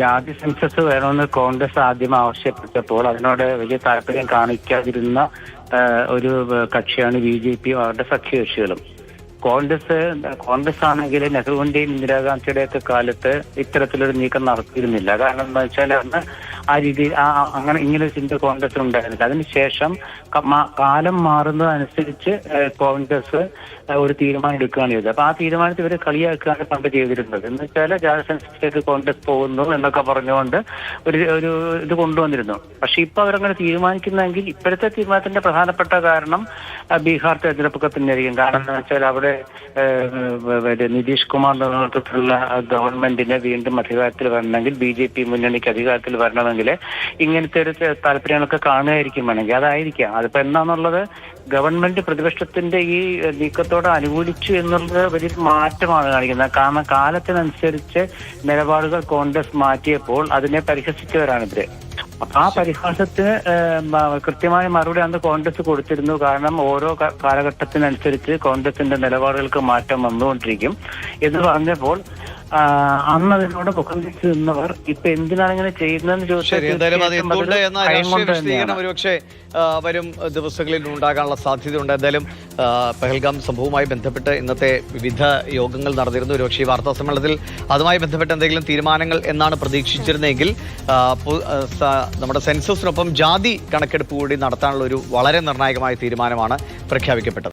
ജാതി സെൻസസ് വേണമെന്ന് കോൺഗ്രസ് ആദ്യം ആവശ്യപ്പെട്ടപ്പോൾ അതിനോട് വലിയ താല്പര്യം കാണിക്കാതിരുന്ന ഒരു കക്ഷിയാണ് ബി ജെ പി അവരുടെ സഖ്യകക്ഷികളും. കോൺഗ്രസ് കോൺഗ്രസ് ആണെങ്കിൽ നെഹ്റുവിന്റെയും ഇന്ദിരാഗാന്ധിയുടെ ഒക്കെ കാലത്ത് ഇത്തരത്തിലൊരു നീക്കം നടത്തിയിരുന്നില്ല. കാരണം എന്താ വെച്ചാൽ അന്ന് ആ രീതിയിൽ ആ അങ്ങനെ ഇങ്ങനെ ഒരു ചിന്ത കോൺഗ്രസ് ഉണ്ടായിരുന്നില്ല. അതിനുശേഷം കാലം മാറുന്നതനുസരിച്ച് കോൺഗ്രസ് ഒരു തീരുമാനം എടുക്കുകയാണ് ചെയ്തത്. അപ്പൊ ആ തീരുമാനത്തിൽ ഇവരെ കളിയാക്കുകയാണ് പണ്ട് ചെയ്തിരുന്നത്. എന്ന് വെച്ചാൽ ജാതി കോൺഗ്രസ് പോകുന്നു എന്നൊക്കെ പറഞ്ഞുകൊണ്ട് ഒരു ഒരു ഇത് കൊണ്ടുവന്നിരുന്നു. പക്ഷെ ഇപ്പൊ അവരങ്ങനെ തീരുമാനിക്കുന്നെങ്കിൽ ഇപ്പോഴത്തെ തീരുമാനത്തിന്റെ പ്രധാനപ്പെട്ട കാരണം ബീഹാർ തെരഞ്ഞെടുപ്പൊക്കെ തന്നെയായിരിക്കും കാരണം എന്താ വെച്ചാൽ അവിടെ നിതീഷ് കുമാറിന്റെ നേതൃത്വത്തിലുള്ള ഗവൺമെന്റിനെ വീണ്ടും അധികാരത്തിൽ വരണമെങ്കിൽ ബി ജെ പി മുന്നണിക്ക് അധികാരത്തിൽ വരണമെങ്കിൽ ഇങ്ങനത്തെ ഒരു താല്പര്യങ്ങളൊക്കെ കാണുകയായിരിക്കും വേണമെങ്കിൽ. അതായിരിക്കാം. അതിപ്പോ എന്താണെന്നുള്ളത് ഗവൺമെന്റ് പ്രതിപക്ഷത്തിന്റെ ഈ നീക്കത്തോട് അനുകൂലിച്ചു എന്നുള്ളത് വലിയ മാറ്റമാണ് കാണിക്കുന്നത്. കാരണം കാലത്തിനനുസരിച്ച് നിലപാടുകൾ കോൺഗ്രസ് മാറ്റിയപ്പോൾ അതിനെ പരിഹസിച്ചവരാണ് ഇവർ അപ്പൊ ആ പരിഹാസത്തിന് കൃത്യമായ മറുപടി അന്ന് കോൺഗ്രസ് കൊടുത്തിരുന്നു. കാരണം ഓരോ കാലഘട്ടത്തിനനുസരിച്ച് കോൺഗ്രസിന്റെ നിലപാടുകൾക്ക് മാറ്റം വന്നുകൊണ്ടിരിക്കും. എന്ന് പറഞ്ഞപ്പോൾ അന്ന് അതിനോട് മുഖംതിരിച്ച് നിന്നവർ ഇപ്പൊ എന്തിനാണ് ഇങ്ങനെ ചെയ്യുന്നതെന്ന് ശരി എന്തായാലും അത് തീർച്ചയായിട്ടും എന്തുകൊണ്ട് അതൊരു എന്ന രാഷ്ട്രീയ വിശദീകരണം ഒരുപക്ഷെ വരും ദിവസങ്ങളിൽ ഉണ്ടാകാനുള്ള സാധ്യത ഉണ്ട് എന്തായാലും പെഹൽഗാം സംഭവവുമായി ബന്ധപ്പെട്ട് ഇന്നത്തെ വിവിധ യോഗങ്ങൾ നടന്നിരുന്നു. ഒരുപക്ഷെ ഈ വാർത്താ സമ്മേളനത്തിൽ അതുമായി ബന്ധപ്പെട്ട് എന്തെങ്കിലും തീരുമാനങ്ങൾ എന്നാണ് പ്രതീക്ഷിച്ചിരുന്നെങ്കിൽ നമ്മുടെ സെൻസസിനൊപ്പം ജാതി കണക്കെടുപ്പ് കൂടി നടത്താനുള്ള ഒരു വളരെ നിർണായകമായ തീരുമാനമാണ് പ്രഖ്യാപിക്കപ്പെട്ടത്.